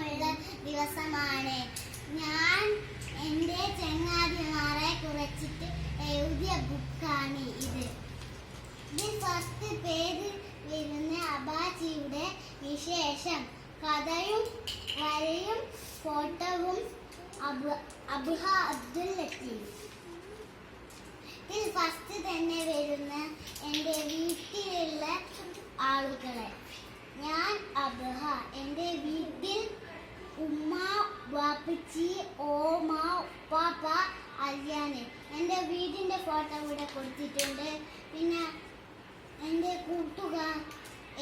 സന്തോഷമുള്ള ദിവസമാണ്. ഞാൻ എന്റെ ചങ്ങാതിമാരെ കുറച്ചിട്ട് എഴുതിയ ബുക്കാണ് ഇത്. ഇത് ഫസ്റ്റ് പേര് വരുന്ന അബാജിയുടെ വിശേഷം. കഥയും വരയും ഫോട്ടോവും അബുഹ അബ്ദുൽ ലത്തീഫ്. ഇതിൽ ഫസ്റ്റ് തന്നെ വരുന്ന എന്റെ വീട്ടിലുള്ള ആളുകളെ. ഞാൻ അബുഹ എന്റെ വീട്ടിൽ ഉമ്മ വാപ്പച്ചി ഓമ പാപ്പ അരിയാന് എന്റെ വീടിന്റെ ഫോട്ടോ ഇവിടെ കൊടുത്തിട്ടുണ്ട്. പിന്നെ എന്റെ കൂട്ടുകാർ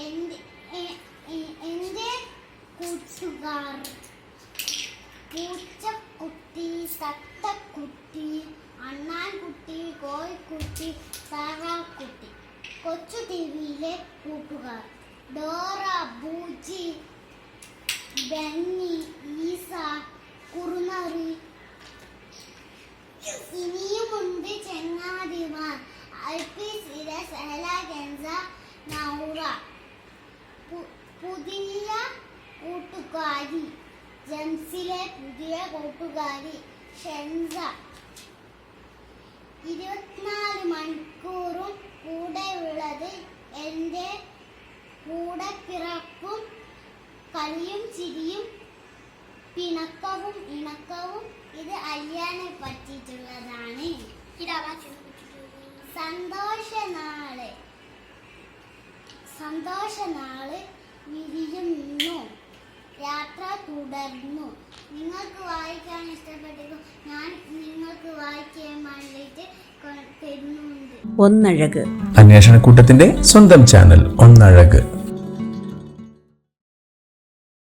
എന്റെ എന്റെ കൂട്ടുകാർ. പൂച്ചക്കുട്ടി തത്തക്കുട്ടി അണ്ണാൻകുട്ടി കോഴിക്കുട്ടി താറാക്കുട്ടി. കൊച്ചു ടി വിയിലെ കൂട്ടുകാർ. ഡോറ ബൂജി ബെന്നി പുതിയ കൂട്ടുകാരി. ജംസിലെ പുതിയ കൂട്ടുകാരി ഷെൻസ. ഇരുപത്തിനാല് മണിക്കൂറും കൂടെയുള്ളത് എന്റെ കൂടെ പിറക്കും കളിയും ചിരിയും പിണക്കവും ഇണക്കവും ഇത് അയ്യാനെ പറ്റിയിട്ടുള്ളതാണ്. സന്തോഷനാൾ. സന്തോഷനാൾ വിരിയുന്നു യാത്ര തുടർന്നു. നിങ്ങൾക്ക് വായിക്കാൻ ഇഷ്ടപ്പെട്ടു ഞാൻ നിങ്ങൾക്ക് വായിക്കാൻ വേണ്ടിയിട്ട് ഒന്നഴക്. അന്വേഷണക്കൂട്ടത്തിന്റെ സ്വന്തം ചാനൽ ഒന്നഴക്.